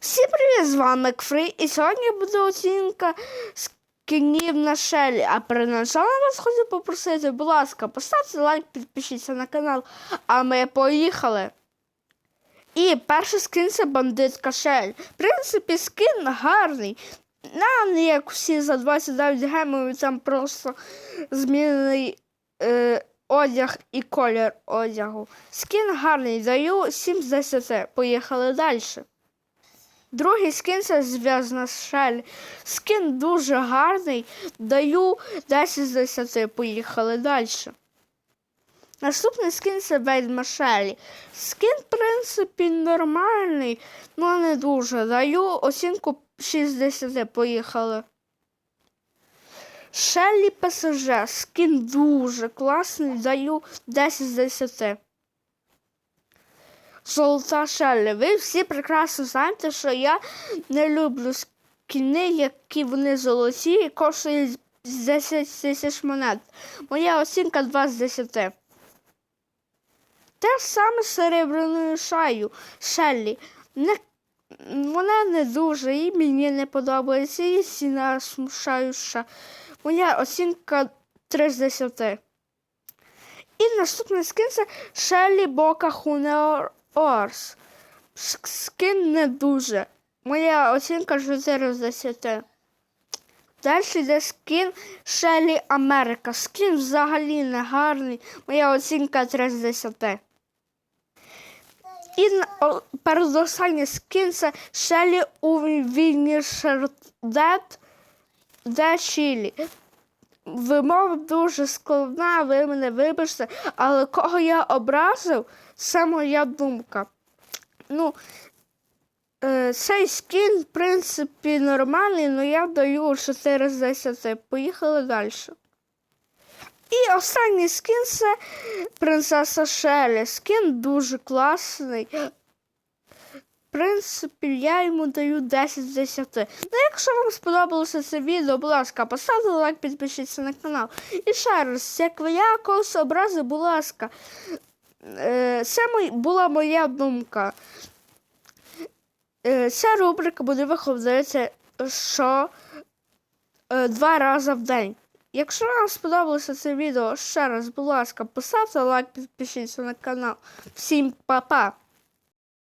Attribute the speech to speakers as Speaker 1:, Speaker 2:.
Speaker 1: Всім привіт, з вами Кфрі, і сьогодні буде оцінка скінів на шелі. А перед началом вас хочу попросити, будь ласка, поставте лайк, підпишіться на канал, а ми поїхали. І перший скін це бандитка Шель. В принципі, скін гарний. На не як всі за 29 гемів, там просто змінений е, одяг і колір одягу. Скін гарний, даю 7 з 10. Поїхали далі. Другий скін це зв'язна шель. Скін дуже гарний. Даю 10 з 10. Поїхали далі. Наступний скін це ведьма Шелі. Скін, в принципі, нормальний, але не дуже. Даю оцінку 6 з 10. Поїхали. Шелі ПСЖ. Скін дуже класний. Даю 10 з 10. Золота Шелі. Ви всі прекрасно знаєте, що я не люблю скіни, які вони золоті і коштують 10 тисяч монет. Моя оцінка 2 з 10. Те ж саме з серебряною шаю Шеллі. Не, вона не дуже і мені не подобається. І ціна смушаюча. Моя оцінка 3 з 10. І наступний скін це Шеллі Бока Хунеор Орс. Скін не дуже. Моя оцінка 4 з 10. Далі йде скін Шелі Америка. Скін взагалі не гарний. Моя оцінка 3 з 10. І передостанній скін це Шелі у Вінішердет де Чилі. Вимова дуже складна, ви мене вибачте, але кого я образив, це моя думка. Ну, е, цей скін, в принципі, нормальний, але я даю 4 з 10. Поїхали далі. І останній скін це принцеса Шелі. Скін дуже класний. В принципі, я йому даю 10 з 10. Ну, якщо вам сподобалося це відео, будь ласка, поставте лайк, підпишіться на канал. І ще раз, як ви я образив, будь ласка. Е, Це була моя думка. Е, Ця рубрика буде виходити що е, два рази в день. Якщо вам сподобалося це відео, ще раз, будь ласка, поставте лайк, підпишіться на канал. Всім па-па!